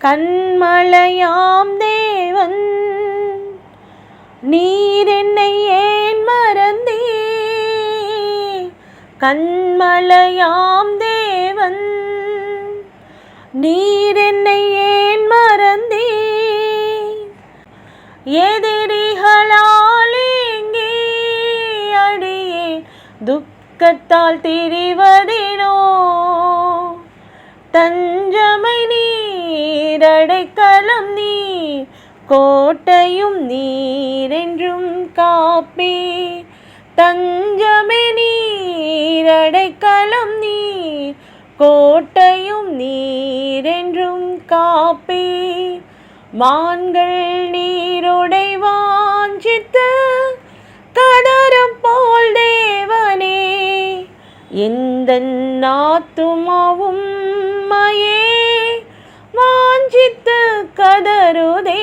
கண்மலையாம் தேவன் நீர் என்னை ஏன் மறந்தே கண்மலையாம் தேவன் நீர் என்னை ஏன் மறந்தே எதிரிகளால் அடியே துக்கத்தால் திரிவதினோ? தஞ்சமை நீ அடைக்கலம் நீ கோட்டையும் நீரென்றும் காப்பே. தஞ்சமே நீரடைக்கலம் நீ கோட்டையும் நீரென்றும் காப்பே. மான்கள் நீரோடை வாஞ்சித்து கடரம் போல் தேவனே. எந்த நாத்துமாவும் കതരുതേ